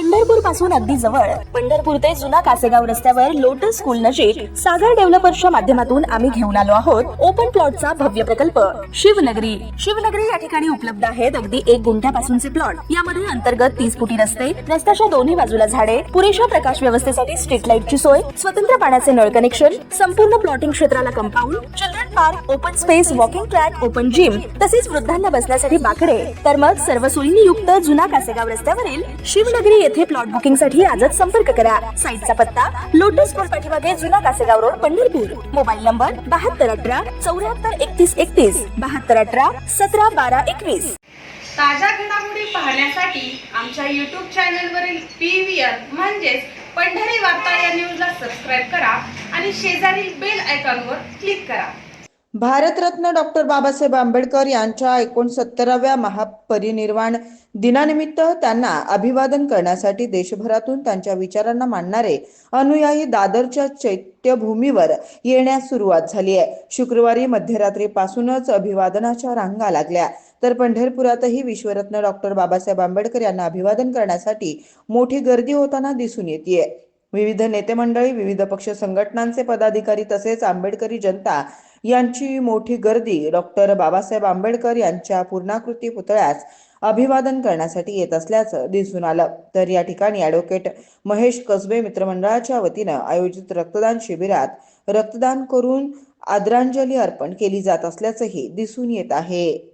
पंढरपूरपासून अगदी जवळ. पंढरपूर ते जुना कासेगाव रस्त्यावर लोटस स्कूल नजीक सागर डेव्हलपर्सच्या माध्यमातून आम्ही घेऊन आलो आहोत. ओपन प्लॉटचा भव्य प्रकल्प. शिवनगरी. शिवनगरी या ठिकाणी उपलब्ध आहेत अगदी एक गुंठ्यापासूनचे प्लॉट यामध्ये अंतर्गत तीस फुटी रस्ते रस्त्याच्या दोन्ही बाजूला झाडे पुरेशा प्रकाश व्यवस्थेसाठी स्ट्रीट लाईटची सोय स्वतंत्र पाण्याचे नळ कनेक्शन संपूर्ण प्लॉटिंग क्षेत्राला compound children park open space walking track open gym तसेच वृद्धांना बसण्यासाठी बाकडे. तर मग सर्व सोयींनी युक्त जुना कासेगाव रस्त्यावरील शिवनगरी येथे प्लॉट बुकिंगसाठी आजच संपर्क करा. साईटचा पत्ता लोटस स्कूल पाठीमागे जुना Kasegaon road Pandharpur. Mobile number बहात्तर अठरा चौऱ्याहत्तर एकतीस एकतीस बहात्तर अठरा सतरा बारा एकवीस. ताज्या घडामोडी पाहण्यासाठी आमच्या यूट्यूब चॅनलवरील पी व्ही आर म्हणजेच पंढरी वार्ता या न्यूजला सबस्क्राईब करा आणि शेजारील बेल आयकॉनवर क्लिक करा. भारतरत्न डॉक्टर बाबासाहेब आंबेडकर यांच्या एकोणसत्तराव्या महापरिनिर्वाण दिनानिमित्त त्यांना अभिवादन करण्यासाठी देशभरातून त्यांच्या विचारांना मांडणारे अनुयायी दादरच्या चैत्यभूमीवर येण्यास सुरुवात झाली आहे. शुक्रवारी मध्यरात्रीपासूनच अभिवादनाच्या रांगा लागल्या. तर पंढरपुरातही विश्वरत्न डॉक्टर बाबासाहेब आंबेडकर यांना अभिवादन करण्यासाठी मोठी गर्दी होताना दिसून येते विविध नेते मंडळी विविध पक्ष संघटनांचे पदाधिकारी तसेच आंबेडकरी जनता यांची मोठी गर्दी डॉक्टर बाबासाहेब आंबेडकर यांच्या पूर्णाकृती पुतळ्यास अभिवादन करण्यासाठी येत असल्याचं दिसून आलं. तर या ठिकाणी ॲडव्होकेट महेश कसबे मित्रमंडळाच्या वतीनं आयोजित रक्तदान शिबिरात रक्तदान करून आदरांजली अर्पण केली जात असल्याचंही दिसून येत आहे.